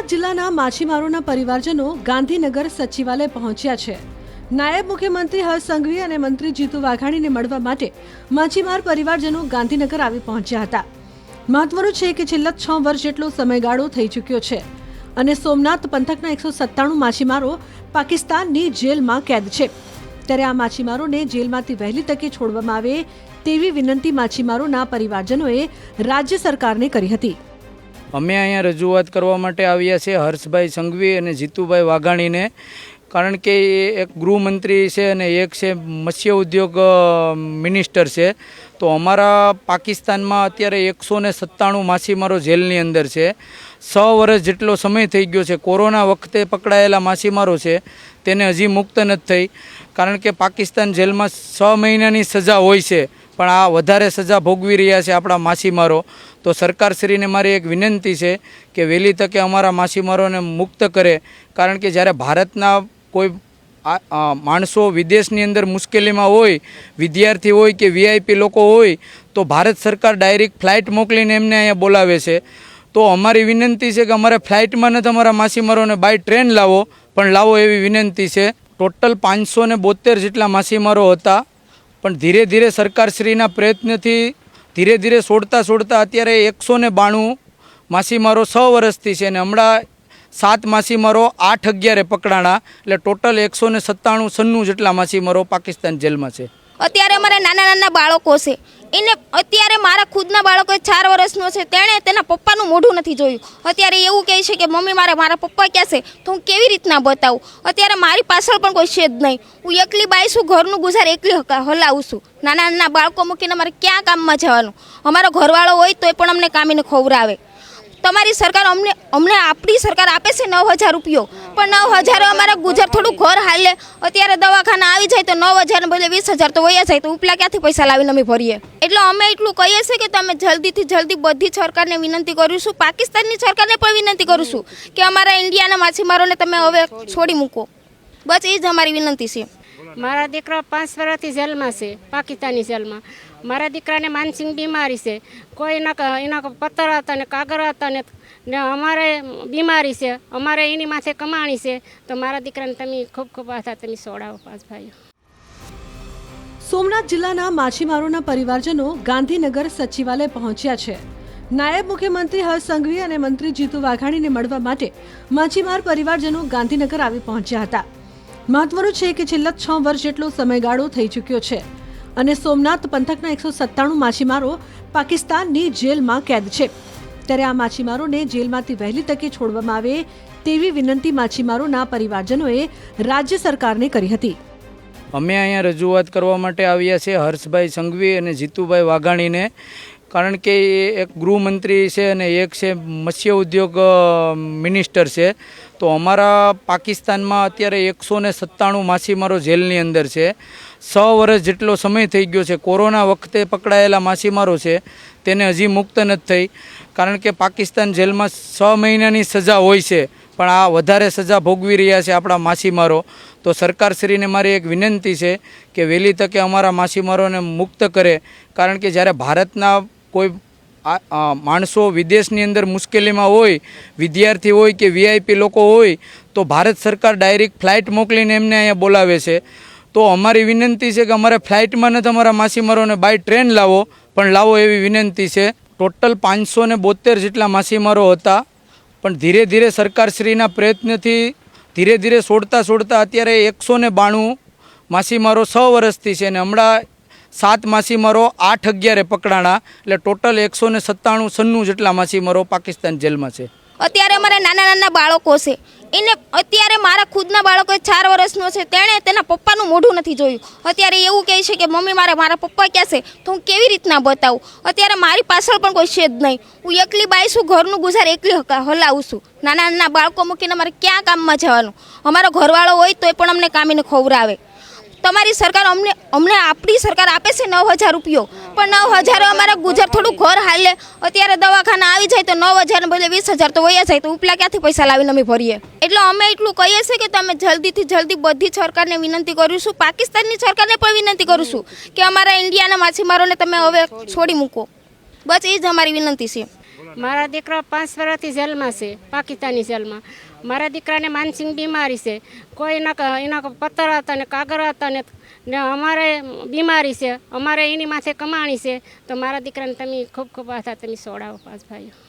સોમનાથ જિલ્લાના માછીમારોના પરિવારજનો ગાંધીનગર સચિવાલય પહોંચ્યા છે. નાયબ મુખ્યમંત્રી હર્ષ સંઘવી અને મંત્રી જીતુ વાઘાણીને મળવા માટે માછીમાર પરિવારજનો ગાંધીનગર આવી પહોંચ્યા હતા. મહત્વનું છે કે છેલ્લા છ વર્ષ જેટલો સમયગાળો થઈ ચૂક્યો છે અને સોમનાથ પંથકના એકસો સત્તાણું માછીમારો પાકિસ્તાનની જેલમાં કેદ છે. ત્યારે આ માછીમારોને જેલમાંથી વહેલી તકે છોડવામાં આવે તેવી વિનંતી માછીમારોના પરિવારજનોએ રાજ્ય સરકારને કરી હતી. અમે અહીંયા રજૂઆત કરવા માટે આવ્યા છે હર્ષભાઈ સંઘવી અને જીતુભાઈ વાઘાણીને. કારણ કે એ એક ગૃહમંત્રી છે અને એક છે મત્સ્ય ઉદ્યોગ મિનિસ્ટર છે. તો અમારા પાકિસ્તાનમાં અત્યારે એકસો ને સત્તાણું માછીમારો જેલની અંદર છે. છ વર્ષ જેટલો સમય થઈ ગયો છે. કોરોના વખતે પકડાયેલા માછીમારો છે. તેને હજી મુક્ત નથી થઈ. કારણ કે પાકિસ્તાન જેલમાં છ મહિનાની સજા હોય છે. પણ આ વધારે સજા ભોગવી રહ્યા છે આપણા માછીમારો. તો સરકારશ્રીને મારી એક વિનંતી છે કે વહેલી તકે અમારા માછીમારોને મુક્ત કરે, કારણ કે જ્યારે ભારતના કોઈ માણસો વિદેશની અંદર મુશ્કેલીમાં હોય, વિદ્યાર્થી હોય કે વીઆઈપી લોકો હોય, તો ભારત સરકાર ડાયરેક્ટ ફ્લાઇટ મોકલીને એમને અહીંયા બોલાવે છે. તો અમારી વિનંતી છે કે અમારે ફ્લાઇટમાં નથી અમારા માછીમારોને બાય ટ્રેન લાવો, પણ લાવો એવી વિનંતી છે. ટોટલ પાંચસો ને બોતેર જેટલા માછીમારો હતા, પણ ધીરે ધીરે સરકારશ્રીના પ્રયત્નથી ધીરે ધીરે છોડતા છોડતા અત્યારે એકસો ને બાણું માછીમારો છ વર્ષથી છે અને હમણાં સાત માછીમારો આઠ અગિયારે પકડાણા. એટલે ટોટલ એકસો ને સત્તાણું સન્નું જેટલા માછીમારો પાકિસ્તાન જેલમાં છે. અત્યારે અમારા નાના નાના બાળકો છે. એને અત્યારે મારા ખુદના બાળકો ચાર વર્ષનો છે. તેણે તેના પપ્પાનું મોઢું નથી જોયું. અત્યારે એવું કહે છે કે, મમ્મી, મારે, મારા પપ્પા ક્યાં છે? તો હું કેવી રીતના બતાવું? અત્યારે મારી પાછળ પણ કોઈ છે જ નહીં. હું એકલી બાઈ છું, ઘરનું ગુજાર એકલી હલાવું છું. નાના નાના બાળકો મૂકીને મારે ક્યાં કામમાં જવાનું? અમારો ઘરવાળો હોય તોય પણ અમને કામીને ખવડાવે. તમારી સરકાર અમને અમને આપણી સરકાર આપે છે નવ હજાર રૂપિયો. પણ નવ હજાર અમારા ગુજરાત થોડું ઘર હાલે. અત્યારે દવાખાના આવી જાય તો નવ હજાર બદલે વીસ હજાર તો વયા જાય. તો ઉપલા ક્યાંથી પૈસા લાવીને અમે ભરીએ? એટલે અમે એટલું કહીએ છીએ કે તમે જલ્દીથી જલ્દી બધી સરકારને વિનંતી કરીશું પાકિસ્તાનની સરકારને પણ વિનંતી કરીશું કે અમારા ઇન્ડિયાના માછીમારોને તમે હવે છોડી મૂકો. બસ એ જ અમારી વિનંતી છે. મારા દીકરા પાંચ વર્ષથી જેલમાં છે, પાકિસ્તાની જેલમાં. મારા દીકરાને માનસિક બીમારી છે. કોઈ એના એના પથ્થર હતા ને કાગર હતા ને ને અમારે બીમારી છે. અમારે એની માથે કમાણી છે. તો મારા દીકરાને તમે ખૂબ ખૂબ આશા તમે સોડાવો પાંચ ભાઈ સોમનાથ જિલ્લાના માછીમારોના પરિવારજનો ગાંધીનગર સચિવાલય પહોંચ્યા છે. નાયબ મુખ્યમંત્રી હર્ષ સંઘવી અને મંત્રી જીતુ વાઘાણીને મળવા માટે માછીમાર પરિવારજનો ગાંધીનગર આવી પહોંચ્યા હતા. મહત્વનું છે કે છેલ્લા છ વર્ષ જેટલો સમયગાળો થઈ ચૂક્યો છે. અને સોમનાથ પંથકના એકસો સત્તાણું માછીમારો પાકિસ્તાનની જેલમાં કેદ છે. ત્યારે આ માછીમારોને જેલમાંથી વહેલી તકે છોડવામાં આવે તેવી વિનંતી માછીમારોના પરિવારજનોએ રાજ્ય સરકારને કરી હતી. અમે અહીંયા રજૂઆત કરવા માટે આવ્યા છે હર્ષભાઈ સંઘવી અને જીતુભાઈ વાઘાણીને. કારણ કે એક ગૃહમંત્રી છે અને એક છે મત્સ્ય ઉદ્યોગ મિનિસ્ટર છે. તો અમારા પાકિસ્તાનમાં અત્યારે એકસો ને સત્તાણું માછીમારો જેલની અંદર છે. છ વર્ષ જેટલો સમય થઈ ગયો છે. કોરોના વખતે પકડાયેલા માછીમારો છે. તેને હજી મુક્ત નથી થઈ. કારણ કે પાકિસ્તાન જેલમાં છ મહિનાની સજા હોય છે. પણ આ વધારે સજા ભોગવી રહ્યા છે આપણા માછીમારો. તો સરકારશ્રીને મારી એક વિનંતી છે કે વહેલી તકે અમારા માછીમારોને મુક્ત કરે. કારણ કે જ્યારે ભારતના કોઈ માણસો વિદેશની અંદર મુશ્કેલીમાં હોય, વિદ્યાર્થી હોય કે વીઆઈપી લોકો હોય, તો ભારત સરકાર ડાયરેક્ટ ફ્લાઇટ મોકલીને એમને અહીંયા બોલાવે છે. તો અમારી વિનંતી છે કે અમારે ફ્લાઇટમાં નથી અમારા માછીમારોને બાય ટ્રેન લાવો, પણ લાવો એવી વિનંતી છે. ટોટલ પાંચસો ને બોતેર જેટલા માછીમારો હતા. પણ ધીરે ધીરે સરકારશ્રીના પ્રયત્નથી ધીરે ધીરે છોડતા છોડતા અત્યારે એકસો ને બાણું માછીમારો છ વર્ષથી છે અને હમણાં સાત માછીમારો, આઠ અગિયારે પકડાણા. એટલે ટોટલ એકસો ને સત્તાણું સન્નું જેટલા માછીમારો પાકિસ્તાન જેલમાં છે. અત્યારે અમારા નાના નાના બાળકો છે. એને અત્યારે મારા ખુદના બાળકો ચાર વર્ષનો છે. તેણે તેના પપ્પાનું મોઢું નથી જોયું. અત્યારે એવું કહે છે કે, મમ્મી, મારે, મારા પપ્પા ક્યાં છે? તો હું કેવી રીતના બતાવું? અત્યારે મારી પાછળ પણ કોઈ છે જ નહીં. હું એકલી બાઈ છું, ઘરનું ગુજાર એકલી હલાવું છું. નાના નાના બાળકો મૂકીને મારે ક્યાં કામમાં જવાનું? અમારો ઘરવાળો હોય તોય પણ અમને કામીને ખવડાવે. તમારી સરકાર અમને અમને આપણી સરકાર આપે છે નવ હજાર રૂપિયો. પણ નવ હજાર અમારા ગુજરાત થોડું ઘર હાલે. અત્યારે દવાખાના આવી જાય તો નવ હજાર બદલે વીસ હજાર તો વયા જાય. તો ઉપલા ક્યાંથી પૈસા લાવીને અમે ભરીએ? એટલે અમે એટલું કહીએ છીએ કે તમે જલ્દીથી જલ્દી બધી સરકારને વિનંતી કરીશું પાકિસ્તાનની સરકારને પણ વિનંતી કરીશું કે અમારા ઇન્ડિયાના માછીમારોને તમે હવે છોડી મૂકો. બસ એ જ અમારી વિનંતી છે. મારા દીકરા પાંચ વર્ષથી જેલમાં છે, પાકિસ્તાની જેલમાં. મારા દીકરાને માનસિંગ બીમારી છે. કોઈ એના એના પથ્થર હતા ને કાગર હતા ને ને અમારે બીમારી છે. અમારે એની માથે કમાણી છે. તો મારા દીકરાને તમે ખૂબ ખૂબ આથા તમે સોડાવો પાસ ભાઈઓ.